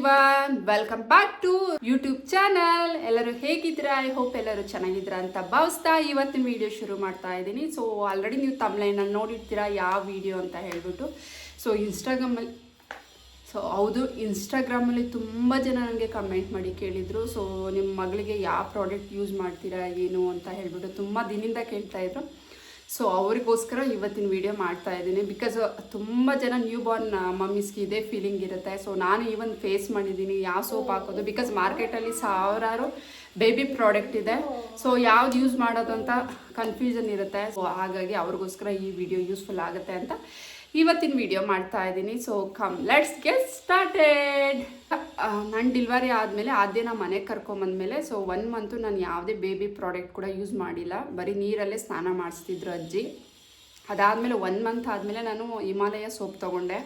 Everyone welcome back to YouTube channel ಎಲ್ಲರೂ ಹೇಗಿದ್ದೀರಾ? I hope ಎಲ್ಲರೂ ಚೆನ್ನಾಗಿದ್ದೀರಾ ಅಂತ ಭಾವಿಸ್ತಾ ಇವತ್ತಿನ ವಿಡಿಯೋ ಶುರು ಮಾಡ್ತಾ ಇದ್ದೀನಿ. ಸೊ ಆಲ್ರೆಡಿ ನೀವು ತಮ್ಲೈನಲ್ಲಿ ನೋಡಿರ್ತೀರಾ, ಯಾವ ವಿಡಿಯೋ ಅಂತ ಹೇಳ್ಬಿಟ್ಟು. ಸೊ ಇನ್ಸ್ಟಾಗ್ರಾಮಲ್ಲಿ ಸೊ ಹೌದು ಇನ್ಸ್ಟಾಗ್ರಾಮಲ್ಲಿ ತುಂಬ ಜನ ನನಗೆ ಕಮೆಂಟ್ ಮಾಡಿ ಕೇಳಿದರು. ಸೊ ನಿಮ್ಮ ಮಗಳಿಗೆ ಯಾವ ಪ್ರಾಡಕ್ಟ್ ಯೂಸ್ ಮಾಡ್ತೀರಾ, ಏನು ಅಂತ ಹೇಳ್ಬಿಟ್ಟು ತುಂಬ ದಿನದಿಂದ ಕೇಳ್ತಾಯಿದ್ರು ಸೊ ಅವರಿಗೋಸ್ಕರ ಇವತ್ತಿನ ವಿಡಿಯೋ ಮಾಡ್ತಾ ಇದ್ದೀನಿ. ಬಿಕಾಸ್ ತುಂಬ ಜನ ನ್ಯೂ ಬಾರ್ನ್ ಮಮ್ಮೀಸ್ಗೆ ಇದೇ ಫೀಲಿಂಗ್ ಇರುತ್ತೆ. ಸೊ ನಾನು ಈವನ್ ಫೇಸ್ ಮಾಡಿದ್ದೀನಿ. ಯಾವ ಸೋಪ್ ಹಾಕೋದು? ಬಿಕಾಸ್ ಮಾರ್ಕೆಟಲ್ಲಿ ಸಾವಿರಾರು ಬೇಬಿ ಪ್ರಾಡಕ್ಟ್ ಇದೆ. ಸೊ ಯಾವ್ದು ಯೂಸ್ ಮಾಡೋದು ಅಂತ ಕನ್ಫ್ಯೂಷನ್ ಇರುತ್ತೆ. ಸೊ ಹಾಗಾಗಿ ಅವ್ರಿಗೋಸ್ಕರ ಈ ವಿಡಿಯೋ ಯೂಸ್ಫುಲ್ ಆಗುತ್ತೆ ಅಂತ ಇವತ್ತಿನ ವಿಡಿಯೋ ಮಾಡ್ತಾ ಇದ್ದೀನಿ. So come let's get started ನನ್ನ ಡಿಲ್ವರಿ ಆದಮೇಲೆ ಆ ದಿನ ಮನೆಗೆ ಕರ್ಕೊಂಬಂದ್ಮೇಲೆ ಸೊ ಒನ್ ಮಂತು ನಾನು ಯಾವುದೇ ಬೇಬಿ ಪ್ರಾಡಕ್ಟ್ ಕೂಡ ಯೂಸ್ ಮಾಡಿಲ್ಲ. ಬರೀ ನೀರಲ್ಲೇ ಸ್ನಾನ ಮಾಡಿಸ್ತಿದ್ರು ಅಜ್ಜಿ. ಅದಾದಮೇಲೆ ಒನ್ ಮಂತ್ ಆದಮೇಲೆ ನಾನು ಹಿಮಾಲಯ ಸೋಪ್ ತೊಗೊಂಡೆ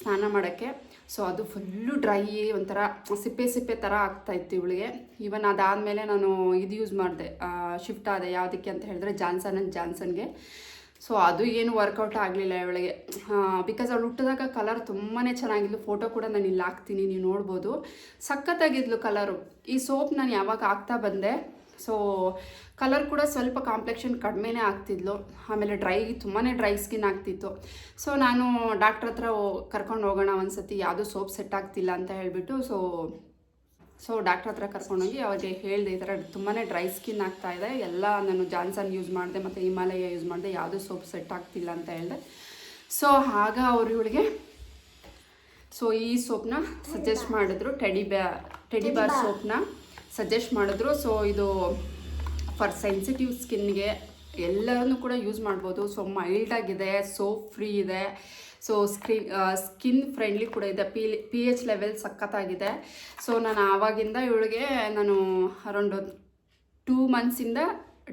ಸ್ನಾನ ಮಾಡೋಕ್ಕೆ. ಸೊ ಅದು ಫುಲ್ಲು ಡ್ರೈ ಒಂಥರ ಸಿಪ್ಪೆ ಸಿಪ್ಪೆ ಥರ ಆಗ್ತಾಯಿತ್ತು ಇವಳಿಗೆ. ಈವನ್ ಅದಾದಮೇಲೆ ನಾನು ಇದು ಯೂಸ್ ಮಾಡಿದೆ ಶಿಫ್ಟ್ ಆದೆ ಯಾವುದಕ್ಕೆ ಅಂತ ಹೇಳಿದ್ರೆ ಜಾನ್ಸನ್ ಆ್ಯಂಡ್ ಜಾನ್ಸನ್ಗೆ. ಸೊ ಅದು ಏನು ವರ್ಕೌಟ್ ಆಗಲಿಲ್ಲ ಇವಳಿಗೆ. ಬಿಕಾಸ್ ಅವಳು ಹುಟ್ಟಿದಾಗ ಕಲರ್ ತುಂಬಾ ಚೆನ್ನಾಗಿದ್ಲು. ಫೋಟೋ ಕೂಡ ನಾನು ಇಲ್ಲಿ ಹಾಕ್ತೀನಿ, ನೀವು ನೋಡ್ಬೋದು. ಸಖತ್ತಾಗಿದ್ಲು ಕಲರು ಈ ಸೋಪ್ ನಾನು ಯಾವಾಗ ಹಾಕ್ತಾ ಬಂದೆ ಸೊ ಕಲರ್ ಕೂಡ ಸ್ವಲ್ಪ ಕಾಂಪ್ಲೆಕ್ಷನ್ ಕಡಿಮೆನೇ ಆಗ್ತಿದ್ಲು. ಆಮೇಲೆ ಡ್ರೈ ತುಂಬಾ ಡ್ರೈ ಸ್ಕಿನ್ ಆಗ್ತಿತ್ತು. ಸೊ ನಾನು ಡಾಕ್ಟ್ರ್ ಹತ್ರ ಕರ್ಕೊಂಡು ಹೋಗೋಣ ಒಂದ್ಸತಿ, ಯಾವುದೂ ಸೋಪ್ ಸೆಟ್ ಆಗ್ತಿಲ್ಲ ಅಂತ ಹೇಳಿಬಿಟ್ಟು ಸೊ ಸೊ ಡಾಕ್ಟ್ರ್ ಹತ್ರ ಕರ್ಕೊಂಡೋಗಿ ಅವ್ರಿಗೆ ಹೇಳಿದೆ ಈ ಥರ ತುಂಬಾ ಡ್ರೈ ಸ್ಕಿನ್ ಆಗ್ತಾ ಇದೆ. ಎಲ್ಲ ನಾನು ಜಾನ್ಸನ್ ಯೂಸ್ ಮಾಡಿದೆ ಮತ್ತು ಹಿಮಾಲಯ ಯೂಸ್ ಮಾಡಿದೆ. ಯಾವುದೂ ಸೋಪ್ ಸೆಟ್ ಆಗ್ತಿಲ್ಲ ಅಂತ ಹೇಳಿದೆ. ಸೊ ಆಗ ಅವರು ಇವಳಿಗೆ ಸೊ ಈ ಸೋಪ್ನ ಸಜೆಸ್ಟ್ ಮಾಡಿದ್ರು. ಟೆಡಿ ಬ್ಯಾ ಟೆಡಿ ಬಾರ್ ಸೋಪ್ನ ಸಜೆಸ್ಟ್ ಮಾಡಿದ್ರು. ಸೊ ಇದು ಫಾರ್ ಸೆನ್ಸಿಟಿವ್ ಸ್ಕಿನ್ಗೆ ಎಲ್ಲರನ್ನು ಕೂಡ ಯೂಸ್ ಮಾಡ್ಬೋದು. ಸೊ ಮೈಲ್ಡ್ ಆಗಿದೆ ಸೋಪ್ ಫ್ರೀ ಇದೆ. ಸೊ ಸ್ಕ್ರೀನ್ ಸ್ಕಿನ್ ಫ್ರೆಂಡ್ಲಿ ಕೂಡ ಇದೆ. ಪಿ ಪಿ ಎಚ್ ಲೆವೆಲ್ ಸಖತ್ತಾಗಿದೆ. ಸೊ ನಾನು ಆವಾಗಿಂದ ಇವಳಿಗೆ ನಾನು ಅರೌಂಡ್ ಟೂ ಮಂತ್ಸಿಂದ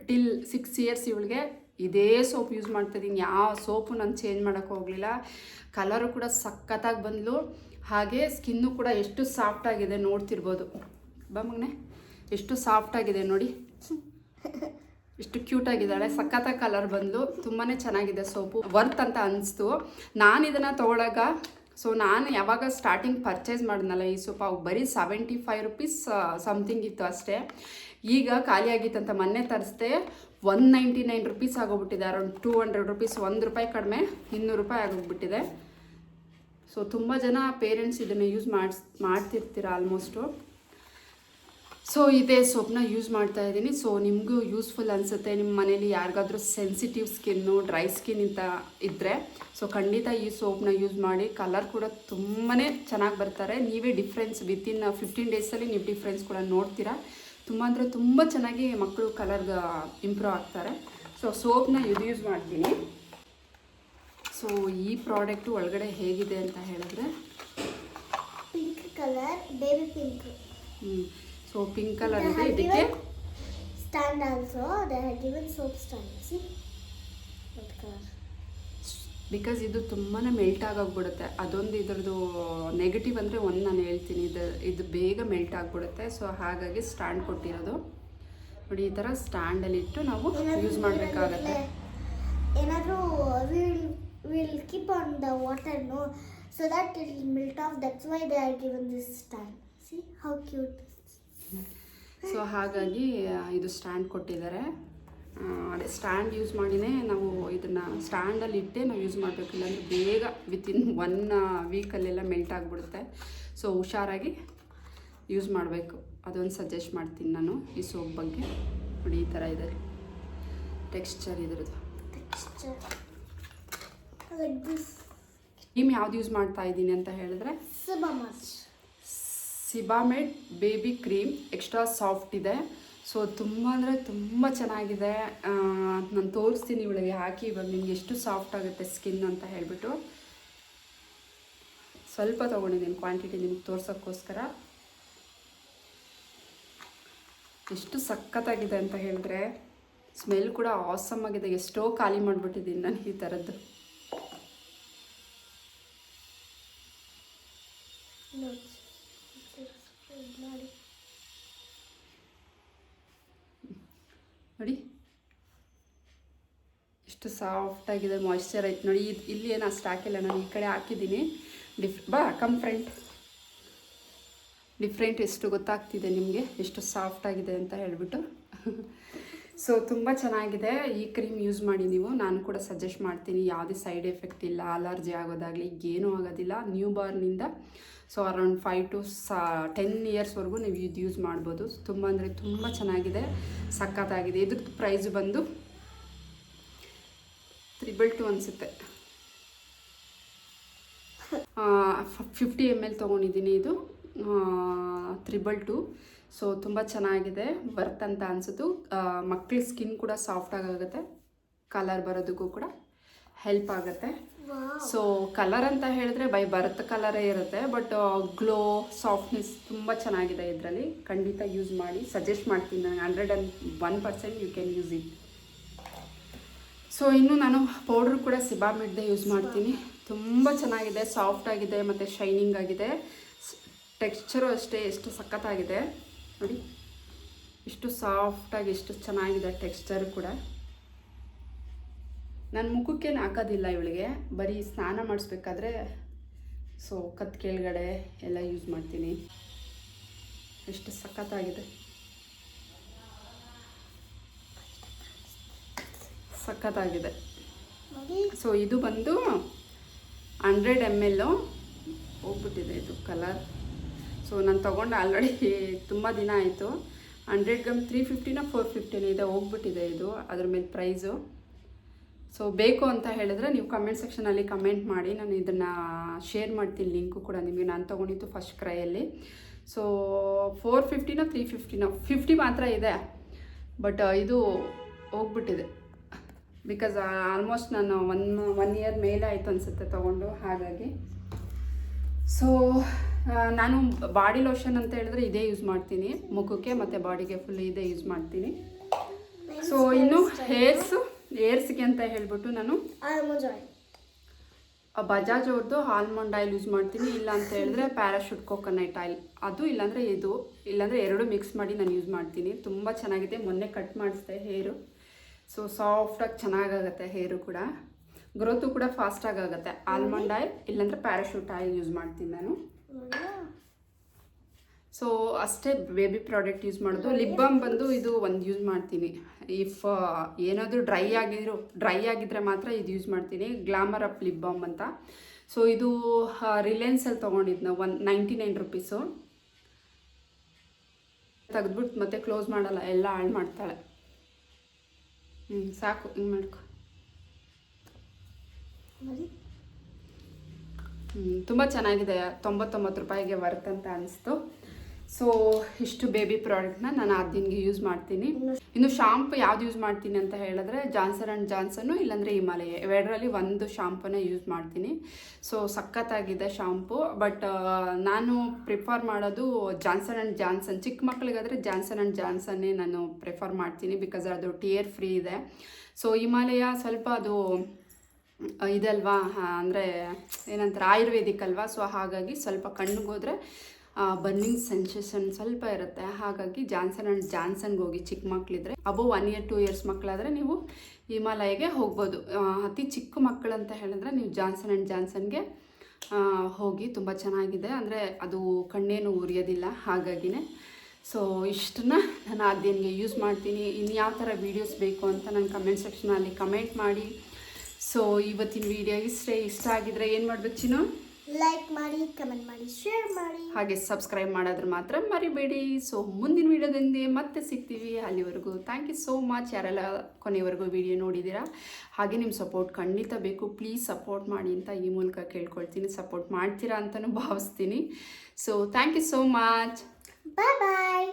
ಟಿಲ್ ಸಿಕ್ಸ್ ಇಯರ್ಸ್ ಇವಳಿಗೆ ಇದೇ ಸೋಪ್ ಯೂಸ್ ಮಾಡ್ತಾಯಿದ್ದೀನಿ ಯಾವ ಸೋಪು ನಾನು ಚೇಂಜ್ ಮಾಡೋಕ್ಕೆ ಹೋಗಲಿಲ್ಲ. ಕಲರು ಕೂಡ ಸಖತ್ತಾಗಿ ಬಂದಳು ಹಾಗೆ ಸ್ಕಿನ್ನು ಕೂಡ ಎಷ್ಟು ಸಾಫ್ಟಾಗಿದೆ ನೋಡ್ತಿರ್ಬೋದು. ಬಾ ಮಗನೆ, ಎಷ್ಟು ಸಾಫ್ಟಾಗಿದೆ ನೋಡಿ. ಎಷ್ಟು ಕ್ಯೂಟ್ ಆಗಿದ್ದಾಳೆ. ಸಖತ್ತಾಗಿ ಕಲರ್ ಬಂದು ತುಂಬಾ ಚೆನ್ನಾಗಿದೆ ಸೋಪು. ವರ್ತ್ ಅಂತ ಅನಿಸ್ತು. ನಾನು ಇದನ್ನು ತೊಗೊಳಾಗ ಸೊ ನಾನು ಯಾವಾಗ ಸ್ಟಾರ್ಟಿಂಗ್ ಪರ್ಚೇಸ್ ಮಾಡಿದ್ನಲ್ಲ ಈ ಸೋಪ್, ಅವು ಬರೀ ಸೆವೆಂಟಿ ಫೈವ್ ರುಪೀಸ್ ಸಮಥಿಂಗ್ ಇತ್ತು ಅಷ್ಟೇ. ಈಗ ಖಾಲಿ ಆಗಿತ್ತಂತ ಮೊನ್ನೆ ತರಿಸ್ದೆ ಒನ್ ನೈಂಟಿ ನೈನ್ ರುಪೀಸ್ ಆಗೋಗ್ಬಿಟ್ಟಿದೆ. ಅರೌಂಡ್ ಟೂ ಹಂಡ್ರೆಡ್ ರುಪೀಸ್ ಒಂದು ರೂಪಾಯಿ ಕಡಿಮೆ, ಇನ್ನೂರು ರೂಪಾಯಿ ಆಗೋಗ್ಬಿಟ್ಟಿದೆ. ಸೊ ತುಂಬ ಜನ ಪೇರೆಂಟ್ಸ್ ಇದನ್ನು ಯೂಸ್ ಮಾಡಿಸ್, ಮಾಡ್ತಿರ್ತೀರ ಆಲ್ಮೋಸ್ಟು ಸೊ ಇದೇ ಸೋಪ್ನ ಯೂಸ್ ಮಾಡ್ತಾ ಇದ್ದೀನಿ. ಸೊ ನಿಮಗೂ ಯೂಸ್ಫುಲ್ ಅನಿಸುತ್ತೆ. ನಿಮ್ಮ ಮನೇಲಿ ಯಾರಿಗಾದ್ರೂ ಸೆನ್ಸಿಟಿವ್ ಸ್ಕಿನ್ನು ಡ್ರೈ ಸ್ಕಿನ್ ಅಂತ ಇದ್ದರೆ ಸೊ ಖಂಡಿತ ಈ ಸೋಪ್ನ ಯೂಸ್ ಮಾಡಿ. ಕಲರ್ ಕೂಡ ತುಂಬಾ ಚೆನ್ನಾಗಿ ಬರ್ತಾರೆ. ನೀವೇ ಡಿಫ್ರೆನ್ಸ್ ವಿತಿನ್ ಫಿಫ್ಟೀನ್ ಡೇಸಲ್ಲಿ ನೀವು ಡಿಫ್ರೆನ್ಸ್ ಕೂಡ ನೋಡ್ತೀರಾ. ತುಂಬ ಅಂದರೆ ತುಂಬ ಚೆನ್ನಾಗಿ ಮಕ್ಕಳು ಕಲರ್ ಇಂಪ್ರೂವ್ ಆಗ್ತಾರೆ. ಸೊ ಸೋಪ್ನ ಇದು ಯೂಸ್ ಮಾಡ್ತೀನಿ. ಸೊ ಈ ಪ್ರಾಡಕ್ಟು ಒಳಗಡೆ ಹೇಗಿದೆ ಅಂತ ಹೇಳಿದ್ರೆ? ಪಿಂಕ್ ಕಲರ್ ಬೇಬಿ ಪಿಂಕ್ ಹ್ಞೂ ಸೊ ಪಿಂಕ್ ಕಲರ್ ಇದೆ ಇದಕ್ಕೆ. Stand also they have given soap stand see red colour because ಇದು ತುಂಬಾ ಮೆಲ್ಟ್ ಆಗೋಗ್ಬಿಡುತ್ತೆ. ಅದೊಂದು ಇದ್ರದ್ದು ನೆಗೆಟಿವ್ ಅಂದರೆ ಒಂದು ನಾನು ಹೇಳ್ತೀನಿ. ಇದು ಇದು ಬೇಗ ಮೆಲ್ಟ್ ಆಗಿಬಿಡುತ್ತೆ. ಸೊ ಹಾಗಾಗಿ ಸ್ಟ್ಯಾಂಡ್ ಕೊಟ್ಟಿರೋದು. ನೋಡಿ ಈ ಥರ ಸ್ಟ್ಯಾಂಡಲ್ಲಿ ಇಟ್ಟು ನಾವು ಯೂಸ್ ಮಾಡಬೇಕಾಗತ್ತೆ. ಏನಾದರೂ will keep on the water no so that it melt off that's why they are given this stand see how cute so ಹಾಗಾಗಿ ಇದು ಸ್ಟ್ಯಾಂಡ್ ಕೊಟ್ಟಿದ್ದಾರೆ. ಅದೇ ಸ್ಟ್ಯಾಂಡ್ ಯೂಸ್ ಮಾಡಿನೇ ನಾವು ಇದನ್ನು ಸ್ಟ್ಯಾಂಡಲ್ಲಿ ಇಟ್ಟೇ ನಾವು ಯೂಸ್ ಮಾಡಬೇಕು. ಇಲ್ಲಾಂದರೆ ಬೇಗ ವಿತಿನ್ ಒನ್ ವೀಕಲ್ಲೆಲ್ಲ ಮೆಲ್ಟ್ ಆಗಿಬಿಡುತ್ತೆ. ಸೊ ಹುಷಾರಾಗಿ ಯೂಸ್ ಮಾಡಬೇಕು. ಅದೊಂದು ಸಜೆಸ್ಟ್ ಮಾಡ್ತೀನಿ ನಾನು ಈ ಸೋಪ್ ಬಗ್ಗೆ. ನೋಡಿ ಈ ಥರ ಇದೆ. ಟೆಕ್ಸ್ಚರ್ ಇದ್ರದ್ದು. ಕ್ರೀಮ್ ಯಾವ್ದು ಯೂಸ್ ಮಾಡ್ತಾ ಇದ್ದೀನಿ ಅಂತ ಹೇಳಿದ್ರೆ? Sebamed baby cream extra soft ಇದೆ. ಸೊ ತುಂಬ ಅಂದರೆ ತುಂಬ ಚೆನ್ನಾಗಿದೆ. ನಾನು ತೋರಿಸ್ತೀನಿ ಇವಳಿಗೆ ಹಾಕಿ. ಇವಾಗ ನಿಮ್ಗೆ ಎಷ್ಟು ಸಾಫ್ಟ್ ಆಗುತ್ತೆ ಸ್ಕಿನ್ ಅಂತ ಹೇಳಿಬಿಟ್ಟು. ಸ್ವಲ್ಪ ತೊಗೊಂಡಿದ್ದೀನಿ ಕ್ವಾಂಟಿಟಿ ನಿಮ್ಗೆ ತೋರ್ಸೋಕ್ಕೋಸ್ಕರ. ಎಷ್ಟು ಸಖತ್ತಾಗಿದೆ ಅಂತ ಹೇಳಿದ್ರೆ, ಸ್ಮೆಲ್ ಕೂಡ ಆಸಮ್ ಆಗಿದೆ. ಎಷ್ಟೋ ಖಾಲಿ ಮಾಡಿಬಿಟ್ಟಿದ್ದೀನಿ ನಾನು ಈ ಥರದ್ದು ನೋಡಿ ನೋಡಿ ಎಷ್ಟು ಸಾಫ್ಟ್ ಆಗಿದೆ ಮಾಯ್ಶ್ಚರ್ ಐತೆ ನೋಡಿ. ಇದು ಇಲ್ಲಿ ಏನು ಅಷ್ಟು ಹಾಕಿಲ್ಲ ನಾನು, ಈ ಕಡೆ ಹಾಕಿದ್ದೀನಿ. ಡಿಫ್ ಬಾ ಕಮ್ ಫ್ರೆಂಡ್ ಡಿಫ್ರೆಂಟ್ ಎಷ್ಟು ಗೊತ್ತಾಗ್ತಿದೆ ನಿಮಗೆ, ಎಷ್ಟು ಸಾಫ್ಟ್ ಆಗಿದೆ ಅಂತ ಹೇಳಿಬಿಟ್ಟು. ಸೊ ತುಂಬ ಚೆನ್ನಾಗಿದೆ. ಈ ಕ್ರೀಮ್ ಯೂಸ್ ಮಾಡಿ ನೀವು. ನಾನು ಕೂಡ ಸಜೆಸ್ಟ್ ಮಾಡ್ತೀನಿ. ಯಾವುದೇ ಸೈಡ್ ಎಫೆಕ್ಟ್ ಇಲ್ಲ ಅಲರ್ಜಿ ಆಗೋದಾಗಲಿ, ಏನೂ ಆಗೋದಿಲ್ಲ. ನ್ಯೂ ಬಾರ್ನಿಂದ ಸೊ ಅರೌಂಡ್ ಫೈವ್ ಟು ಸಾ ಟೆನ್ ಇಯರ್ಸ್ವರೆಗೂ ನೀವು ಇದು ಯೂಸ್ ಮಾಡ್ಬೋದು. ತುಂಬ ಅಂದರೆ ತುಂಬ ಚೆನ್ನಾಗಿದೆ. ಸಖತ್ತಾಗಿದೆ. ಇದ್ರದ್ದು ಪ್ರೈಸ್ ಬಂದು ತ್ರಿಬಲ್ ಟು ಅನಿಸುತ್ತೆ ಫಿಫ್ಟಿ ಎಂ ಎಲ್ ತೊಗೊಂಡಿದ್ದೀನಿ ಇದು. ತ್ರಿಬಲ್ ಟು ಸೊ ತುಂಬ ಚೆನ್ನಾಗಿದೆ. ಬರ್ತ್ ಅಂತ ಅನಿಸಿತು ಮಕ್ಕಳ ಸ್ಕಿನ್ ಕೂಡ ಸಾಫ್ಟ್ ಆಗುತ್ತೆ ಕಲರ್ ಬರೋದಕ್ಕೂ ಕೂಡ ಹೆಲ್ಪ್ ಆಗುತ್ತೆ. ಸೊ ಕಲರ್ ಅಂತ ಹೇಳಿದ್ರೆ ಬೈ ಬರ್ತ್ ಕಲರೇ ಇರುತ್ತೆ. ಬಟ್ ಗ್ಲೋ ಸಾಫ್ಟ್ನೆಸ್ ತುಂಬ ಚೆನ್ನಾಗಿದೆ ಇದರಲ್ಲಿ. ಖಂಡಿತ ಯೂಸ್ ಮಾಡಿ ಸಜೆಸ್ಟ್ ಮಾಡ್ತೀನಿ. ನಾನು hundred and one percent you can use it so ಇನ್ನು ನಾನು ಪೌಡ್ರ್ ಕೂಡ ಸಿಬಾಮಿಡ್ದೆ ಯೂಸ್ ಮಾಡ್ತೀನಿ. ತುಂಬ ಚೆನ್ನಾಗಿದೆ ಸಾಫ್ಟ್ ಆಗಿದೆ, ಮತ್ತು ಶೈನಿಂಗ್ ಆಗಿದೆ. ಟೆಕ್ಸ್ಚರು ಅಷ್ಟೇ ಎಷ್ಟು ಸಖತ್ತಾಗಿದೆ. ನೋಡಿ. ಇಷ್ಟು ಸಾಫ್ಟಾಗಿ ಎಷ್ಟು ಚೆನ್ನಾಗಿದೆ ಟೆಕ್ಸ್ಚರ್ ಕೂಡ. ನನ್ನ ಮುಖಕ್ಕೇನು ಹಾಕೋದಿಲ್ಲ ಇವಳಿಗೆ. ಬರೀ ಸ್ನಾನ ಮಾಡಿಸ್ಬೇಕಾದ್ರೆ ಸೊ ಕತ್ ಕೆಳಗಡೆ ಎಲ್ಲ ಯೂಸ್ ಮಾಡ್ತೀನಿ. ಎಷ್ಟು ಸಖತ್ತಾಗಿದೆ. ಸಖತ್ತಾಗಿದೆ. ಸೊ ಇದು ಬಂದು ಹಂಡ್ರೆಡ್ ಎಂ ಎಲ್ಲು ಹೋಗ್ಬಿಟ್ಟಿದೆ ಇದು ಕಲರ್ ಸೊ ನಾನು ತೊಗೊಂಡು ಆಲ್ರೆಡಿ ತುಂಬ ದಿನ ಆಯಿತು. ಹಂಡ್ರೆಡ್ ಗ್ರಾಮ್ ತ್ರೀ ಫಿಫ್ಟಿನ ಫೋರ್ ಫಿಫ್ಟಿನ ಇದೆ ಹೋಗ್ಬಿಟ್ಟಿದೆ ಇದು ಅದ್ರ ಮೇಲೆ ಪ್ರೈಸು ಸೊ ಬೇಕು ಅಂತ ಹೇಳಿದ್ರೆ ನೀವು ಕಮೆಂಟ್ ಸೆಕ್ಷನಲ್ಲಿ ಕಮೆಂಟ್ ಮಾಡಿ ನಾನು ಇದನ್ನು ಶೇರ್ ಮಾಡ್ತೀನಿ ಲಿಂಕು ಕೂಡ ನಿಮಗೆ ನಾನು ತೊಗೊಂಡಿದ್ದು ಫಸ್ಟ್ ಕ್ರೈಯಲ್ಲಿ ಸೊ ಫೋರ್ ಫಿಫ್ಟಿನ ತ್ರೀ ಫಿಫ್ಟಿನ ಫಿಫ್ಟಿ ಮಾತ್ರ ಇದೆ ಬಟ್ ಇದು ಹೋಗ್ಬಿಟ್ಟಿದೆ. ಬಿಕಾಸ್ ಆಲ್ಮೋಸ್ಟ್ ನಾನು ಒನ್ ಒನ್ ಇಯರ್ ಮೇಲೆ ಆಯಿತು ಅನಿಸುತ್ತೆ ತೊಗೊಂಡು ಹಾಗಾಗಿ. ಸೊ ನಾನು ಬಾಡಿ ಲೋಷನ್ ಅಂತ ಹೇಳಿದ್ರೆ ಇದೇ ಯೂಸ್ ಮಾಡ್ತೀನಿ. ಮುಖಕ್ಕೆ ಮತ್ತು ಬಾಡಿಗೆ ಫುಲ್ ಇದೇ ಯೂಸ್ ಮಾಡ್ತೀನಿ. ಸೊ ಇನ್ನು ಹೇರ್ಸು ಹೇರ್ಸ್ಗೆ ಅಂತ ಹೇಳಿಬಿಟ್ಟು ನಾನು ಬಜಾಜ್ ಅವ್ರದ್ದು ಆಲ್ಮಂಡ್ ಆಯಿಲ್ ಯೂಸ್ ಮಾಡ್ತೀನಿ. ಇಲ್ಲ ಅಂತ ಹೇಳಿದ್ರೆ ಪ್ಯಾರಾಶೂಟ್ ಕೋಕೋನಟ್ ಆಯಿಲ್ ಅದು ಇಲ್ಲಾಂದರೆ ಇದು. ಇಲ್ಲಾಂದರೆ ಎರಡು ಮಿಕ್ಸ್ ಮಾಡಿ ನಾನು ಯೂಸ್ ಮಾಡ್ತೀನಿ. ತುಂಬ ಚೆನ್ನಾಗಿದೆ. ಮೊನ್ನೆ ಕಟ್ ಮಾಡಿಸಿದೆ ಹೇರು ಸೊ ಸಾಫ್ಟಾಗಿ ಚೆನ್ನಾಗಾಗುತ್ತೆ ಹೇರು ಕೂಡ. ಗ್ರೋತು ಕೂಡ ಫಾಸ್ಟಾಗಿ ಆಗುತ್ತೆ ಆಲ್ಮಂಡ್ ಆಯಿಲ್ ಇಲ್ಲಾಂದರೆ ಪ್ಯಾರಾಶೂಟ್ ಆಯಿಲ್ ಯೂಸ್ ಮಾಡ್ತೀನಿ ನಾನು. ಸೊ ಅಷ್ಟೇ ಬೇಬಿ ಪ್ರಾಡಕ್ಟ್ ಯೂಸ್ ಮಾಡೋದು. ಲಿಪ್ ಬಾಮ್ ಬಂದು ಇದು ಒಂದು ಯೂಸ್ ಮಾಡ್ತೀನಿ. ಇಫ್ ಏನಾದರೂ ಡ್ರೈ ಆಗಿದ್ರು ಡ್ರೈ ಆಗಿದ್ರೆ ಮಾತ್ರ ಇದು ಯೂಸ್ ಮಾಡ್ತೀನಿ. ಗ್ಲಾಮರ್ ಅಪ್ ಲಿಪ್ ಬಾಮ್ ಅಂತ. ಸೊ ಇದು ರಿಲಯನ್ಸಲ್ಲಿ ತೊಗೊಂಡಿದ್ದು ಒನ್ ನೈಂಟಿ ನೈನ್ ರುಪೀಸು ತೆಗೆದ್ಬಿಟ್ಟು ಮತ್ತೆ ಕ್ಲೋಸ್ ಮಾಡಲ್ಲ. ಎಲ್ಲ ಹಾಳು ಮಾಡ್ತಾಳೆ. ಹ್ಞೂ ಸಾಕು ಹಿಂಗೆ ಮಾಡ್ಕೊ. ಹ್ಞೂ ತುಂಬ ಚೆನ್ನಾಗಿದೆ. ತೊಂಬತ್ತೊಂಬತ್ತು ರೂಪಾಯಿಗೆ ವರ್ತ್ ಅಂತ ಅನಿಸ್ತು. ಸೊ ಇಷ್ಟು ಬೇಬಿ ಪ್ರಾಡಕ್ಟ್ನ ನಾನು ಆ ದಿನಗೆ ಯೂಸ್ ಮಾಡ್ತೀನಿ. ಇನ್ನು ಶಾಂಪು ಯಾವ್ದು ಯೂಸ್ ಮಾಡ್ತೀನಿ ಅಂತ ಹೇಳಿದ್ರೆ ಜಾನ್ಸನ್ ಆ್ಯಂಡ್ ಜಾನ್ಸನ್ನು ಇಲ್ಲಾಂದರೆ ಹಿಮಾಲಯ ಇವೆರಡರಲ್ಲಿ ಒಂದು ಶಾಂಪೂನ ಯೂಸ್ ಮಾಡ್ತೀನಿ. ಸೊ ಸಖತ್ತಾಗಿದೆ ಶಾಂಪು ಬಟ್ ನಾನು ಪ್ರಿಫರ್ ಮಾಡೋದು ಜಾನ್ಸನ್ ಆ್ಯಂಡ್ ಜಾನ್ಸನ್ ಚಿಕ್ಕ ಮಕ್ಕಳಿಗಾದರೆ ಜಾನ್ಸನ್ ಆ್ಯಂಡ್ ಜಾನ್ಸನ್ನೇ ನಾನು ಪ್ರಿಫರ್ ಮಾಡ್ತೀನಿ ಬಿಕಾಸ್ ಅದು ಟಿಯರ್ ಫ್ರೀ ಇದೆ. ಸೊ ಹಿಮಾಲಯ ಸ್ವಲ್ಪ ಅದು ಇದಲ್ವಾ? ಅಂದರೆ ಏನಂತಾರೆ ಆಯುರ್ವೇದಿಕ್ ಅಲ್ವಾ? ಸೊ ಹಾಗಾಗಿ ಸ್ವಲ್ಪ ಕಣ್ಣಿಗೆ ಹೋದರೆ ಬರ್ನಿಂಗ್ ಸೆನ್ಸೇಷನ್ ಸ್ವಲ್ಪ ಇರುತ್ತೆ. ಹಾಗಾಗಿ ಜಾನ್ಸನ್ ಆ್ಯಂಡ್ ಜಾನ್ಸನ್ಗೆ ಹೋಗಿ ಚಿಕ್ಕ ಮಕ್ಕಳಿದ್ರೆ above one year two years ಮಕ್ಕಳಾದರೆ ನೀವು ಹಿಮಾಲಯಗೆ ಹೋಗ್ಬೋದು. ಅತಿ ಚಿಕ್ಕ ಮಕ್ಕಳಂತ ಹೇಳಿದ್ರೆ ನೀವು ಜಾನ್ಸನ್ ಆ್ಯಂಡ್ ಜಾನ್ಸನ್ಗೆ ಹೋಗಿ ತುಂಬ ಚೆನ್ನಾಗಿದೆ. ಅಂದರೆ ಅದು ಕಣ್ಣೇನು ಉರಿಯೋದಿಲ್ಲ ಹಾಗಾಗಿನೇ. ಸೊ ಇಷ್ಟನ್ನ ನಾನು ಅದೇನಿಗೆ ಯೂಸ್ ಮಾಡ್ತೀನಿ. ಇನ್ಯಾವ ಯಾವ ಥರ ವೀಡಿಯೋಸ್ ಬೇಕು ಅಂತ ನಾನು ಕಮೆಂಟ್ ಸೆಕ್ಷನಲ್ಲಿ ಕಮೆಂಟ್ ಮಾಡಿ. ಸೊ ಇವತ್ತಿನ ವಿಡಿಯೋ ಇಷ್ಟೇ, ಇಷ್ಟ ಆಗಿದ್ರೆ ಏನು ಮಾಡ್ಬೇಕು ಚಿನ್ನು? ಲೈಕ್ ಮಾಡಿ ಕಮೆಂಟ್ ಮಾಡಿ ಶೇರ್ ಮಾಡಿ. ಹಾಗೆ ಸಬ್ಸ್ಕ್ರೈಬ್ ಮಾಡೋದ್ರ ಮಾತ್ರ ಮರಿಬೇಡಿ. ಸೊ ಮುಂದಿನ ವಿಡಿಯೋದಿಂದ ಮತ್ತೆ ಸಿಗ್ತೀವಿ ಅಲ್ಲಿವರೆಗೂ. ಥ್ಯಾಂಕ್ ಯು ಸೋ ಮಚ್ ಯಾರೆಲ್ಲ ಕೊನೆವರೆಗೂ ವಿಡಿಯೋ ನೋಡಿದ್ದೀರಾ? ಹಾಗೆ ನಿಮ್ಮ ಸಪೋರ್ಟ್ ಖಂಡಿತ ಬೇಕು. ಪ್ಲೀಸ್ ಸಪೋರ್ಟ್ ಮಾಡಿ ಅಂತ ಈ ಮೂಲಕ ಕೇಳ್ಕೊಳ್ತೀನಿ. ಸಪೋರ್ಟ್ ಮಾಡ್ತೀರಾ ಅಂತಲೂ ಭಾವಿಸ್ತೀನಿ. So thank you so much bye bye